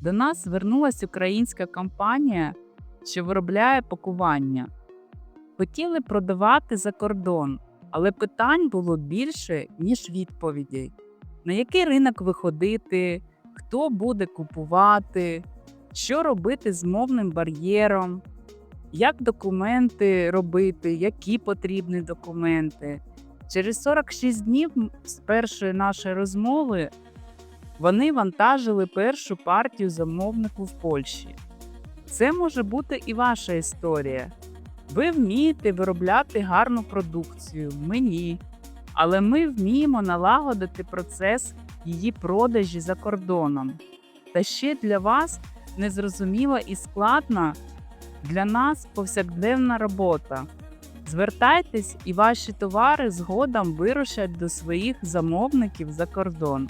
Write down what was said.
До нас звернулася українська компанія, що виробляє пакування. Хотіли продавати за кордон, але питань було більше, ніж відповідей. На який ринок виходити, хто буде купувати, що робити з мовним бар'єром, як документи робити, які потрібні документи. Через 46 днів з першої нашої розмови вони вантажили першу партію замовнику в Польщі. Це може бути і ваша історія. Ви вмієте виробляти гарну продукцію, мені, але ми вміємо налагодити процес її продажі за кордоном. Та ще для вас незрозуміла і складна для нас повсякденна робота. Звертайтесь, і ваші товари згодом вирушать до своїх замовників за кордон.